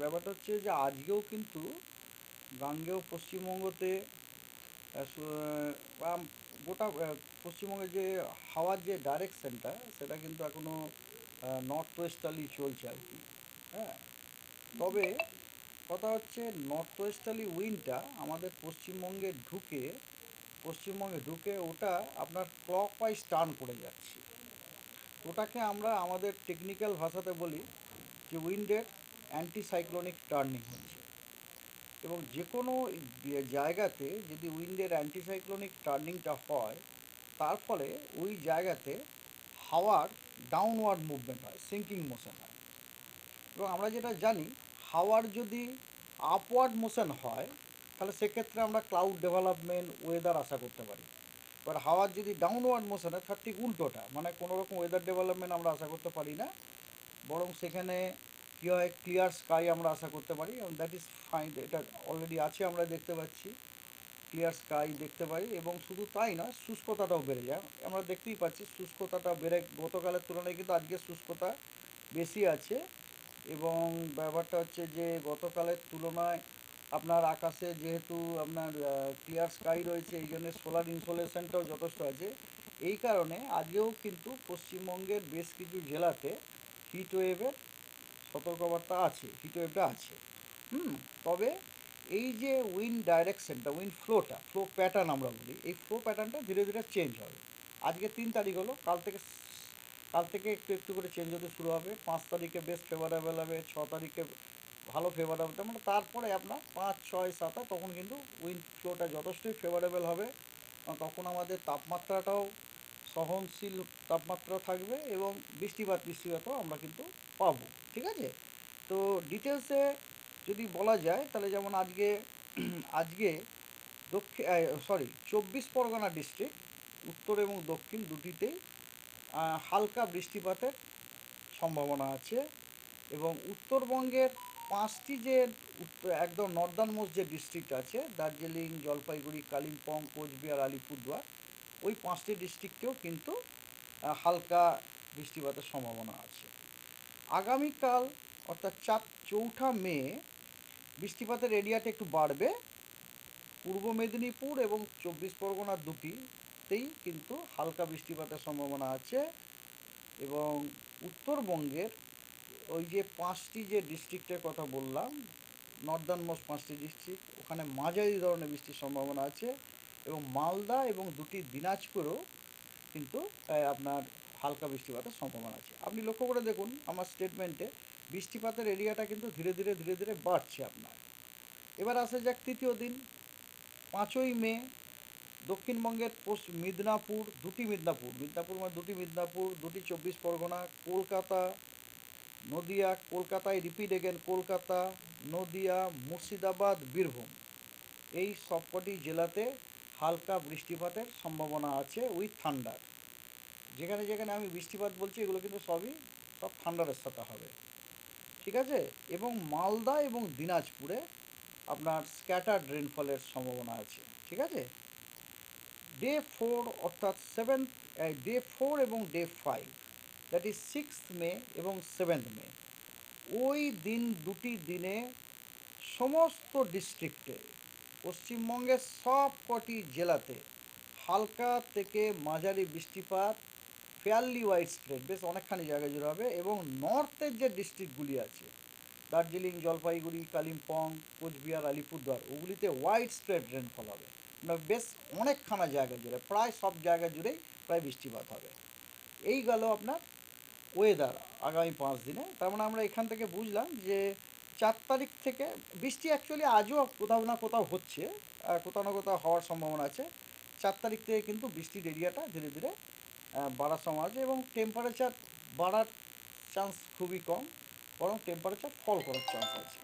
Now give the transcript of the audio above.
ব্যাপারটা হচ্ছে যে আজকেও কিন্তু গাঙ্গেয় পশ্চিমবঙ্গতে গোটা আহ, পশ্চিমবঙ্গে যে হাওয়ার যে ডাইরেকশনটা সেটা কিন্তু এখনও নর্থ ওয়েস্টালি চলছে আর কি হ্যাঁ? তবে কথা হচ্ছে নর্থ ওয়েস্টার্লি উইন্ডটা আমাদের পশ্চিমবঙ্গে ঢুকে পশ্চিমবঙ্গে ঢুকে ওটা আপনার ক্লক ওয়াইজ টার্ন করে যাচ্ছে। ওটাকে আমরা আমাদের টেকনিক্যাল ভাষাতে বলি যে উইন্ডের অ্যান্টিসাইক্লোনিক টার্নিং হচ্ছে। এবং যে কোনো জায়গাতে যদি উইন্ডের অ্যান্টিসাইক্লোনিক টার্নিংটা হয়, তার ফলে ওই জায়গাতে হাওয়ার ডাউনওয়ার্ড মুভমেন্ট হয় সিঙ্কিং মোশন হয়। এবং আমরা যেটা জানি, হাওয়ার যদি আপওয়ার্ড মোশন হয়, তাহলে সেক্ষেত্রে আমরা ক্লাউড ডেভেলপমেন্ট ওয়েদার আশা করতে পারি। এবার হাওয়ার যদি ডাউনওয়ার্ড মোশন হয়, তার ঠিক উল্টোটা মানে কোনো রকম ওয়েদার ডেভেলপমেন্ট আমরা আশা করতে পারি না। বরং সেখানে কী হয় ক্লিয়ার স্কাই আমরা আশা করতে পারি এবং দ্যাট ইজ ফাইন এটা অলরেডি আছে, আমরা দেখতে পাচ্ছি। ক্লিয়ার স্কাই দেখতে পাই, এবং শুধু তাই নয় শুষ্কতাটাও বেড়ে যায়। আমরা দেখতেই পাচ্ছি, শুষ্কতাটা বেড়ে, গতকালের তুলনায় কিন্তু আজকে শুষ্কতা বেশি আছে, এবং ব্যাপারটা হচ্ছে যে গতকালের তুলনায় আপনার আকাশে যেহেতু আপনার ক্লিয়ার স্কাই রয়েছে, এই জন্য সোলার ইনসোলেশনটাও যথেষ্ট আছে। এই কারণে আজকেও কিন্তু পশ্চিমবঙ্গের বেশ কিছু জেলাতে হিট ওয়েভের সতর্কবার্তা আছে হিট ওয়েভটা আছে। হুম, তবে এই যে উইন্ড ডাইরেকশনটা উইন্ড ফ্লোটা ফ্লো প্যাটার্ন আমরা বলি, এই ফ্লো প্যাটার্নটা ধীরে ধীরে চেঞ্জ হবে। আজকে তিন তারিখ হলো, কাল থেকে কাল থেকে একটু একটু করে চেঞ্জ হতে শুরু হবে। পাঁচ তারিখে বেশ ফেভারেবল হবে, ছ তারিখে ভালো ফেভারেবল মানে তারপরে আপনার পাঁচ, ছয়, সাত তখন কিন্তু উইন্ড ফ্লোটা যথেষ্টই ফেভারেবল হবে। তখন আমাদের তাপমাত্রাটাও সহনশীল তাপমাত্রা থাকবে এবং বৃষ্টিপাত, বৃষ্টিপাতও আমরা কিন্তু পাবো। ঠিক আছে? তো ডিটেলসে যদি বলা যায়, তাহলে যেমন আজকে আজকে দক্ষিণ সরি চব্বিশ পরগনা ডিস্ট্রিক্ট উত্তর এবং দক্ষিণ দুটিতেই হালকা বৃষ্টিপাতের সম্ভাবনা আছে এবং উত্তরবঙ্গের পাঁচটি যে একদম নর্দার্ন মোস্ট যে ডিস্ট্রিক্ট আছে, দার্জিলিং, জলপাইগুড়ি, কালিম্পং, কোচবিহার, আলিপুরদুয়ার, ওই পাঁচটি ডিস্ট্রিক্টেও কিন্তু হালকা বৃষ্টিপাতের সম্ভাবনা আছে। আগামীকাল, অর্থাৎ চার চৌঠা মে, বৃষ্টিপাতের এরিয়াটা একটু বাড়বে। পূর্ব মেদিনীপুর এবং চব্বিশ পরগনা দুটিতেই কিন্তু হালকা বৃষ্টিপাতের সম্ভাবনা আছে এবং উত্তরবঙ্গের ওই যে পাঁচটি যে ডিস্ট্রিক্টের কথা বললাম নর্দার্ন মোস্ট পাঁচটি ডিস্ট্রিক্ট ওখানে মাঝারি ধরনের বৃষ্টির সম্ভাবনা আছে এবং মালদা এবং দুটি দিনাজপুরেও কিন্তু আপনার হালকা বৃষ্টিপাতের সম্ভাবনা আছে। আপনি লক্ষ্য করে দেখুন, আমার স্টেটমেন্টে বৃষ্টিপাতের এরিয়াটা কিন্তু ধীরে ধীরে ধীরে ধীরে বাড়ছে আপনার। এবার আসে যাক তৃতীয় দিন। পাঁচই মে, দক্ষিণবঙ্গের পশ্চিম মিদনাপুর, দুটি মিদনাপুর। মিদনাপুর মানে দুটি মিদনাপুর, দুটি চব্বিশ পরগনা, কলকাতা, নদিয়া, কলকাতায় রিপিট এগেন কলকাতা, নদিয়া, মুর্শিদাবাদ, বীরভূম। এই সবকটি জেলাতে হালকা বৃষ্টিপাতের সম্ভাবনা আছে উইথ থান্ডার যেখানে যেখানে আমি বৃষ্টিপাত বলছি, এগুলো কিন্তু সবই সব থান্ডারের সাথে হবে। ঠিক আছে? এবং মালদা এবং দিনাজপুরে আপনার স্ক্যাটার্ড রেনফলের সম্ভাবনা আছে। ঠিক আছে? ডে ফোর অর্থাৎ সেভেন্থ ডে ফোর এবং day five that is sixth May এবং সেভেন্থ মে ওই দিন দুটি দিনে সমস্ত ডিস্ট্রিক্টে পশ্চিমবঙ্গের সব কটি জেলাতে হালকা থেকে মাঝারি বৃষ্টিপাত ফেয়ারলি ওয়াইড স্প্রেড বেশ অনেকখানি জায়গা জুড়ে হবে এবং নর্থের যে ডিস্ট্রিক্টগুলি আছে, দার্জিলিং, জলপাইগুড়ি, কালিম্পং, কোচবিহার, আলিপুরদুয়ার, ওগুলিতে ওয়াইড স্প্রেড রেনফল হবে। মানে বেশ অনেকখানা জায়গা জুড়ে, প্রায় সব জায়গা জুড়েই প্রায় বৃষ্টিপাত হবে। এই গেল আপনার ওয়েদার আগামী পাঁচ দিনে। তার মানে আমরা এখান থেকে বুঝলাম যে চার তারিখ থেকে বৃষ্টি অ্যাকচুয়ালি আজও কোথাও না কোথাও হচ্ছে কোথাও না কোথাও হওয়ার সম্ভাবনা আছে। চার তারিখ থেকে কিন্তু বৃষ্টির এরিয়াটা ধীরে ধীরে বাড়ার সময় আছে এবং টেম্পারেচার বাড়ার চান্স খুবই কম, বরং টেম্পারেচার ফল করার চান্স আছে।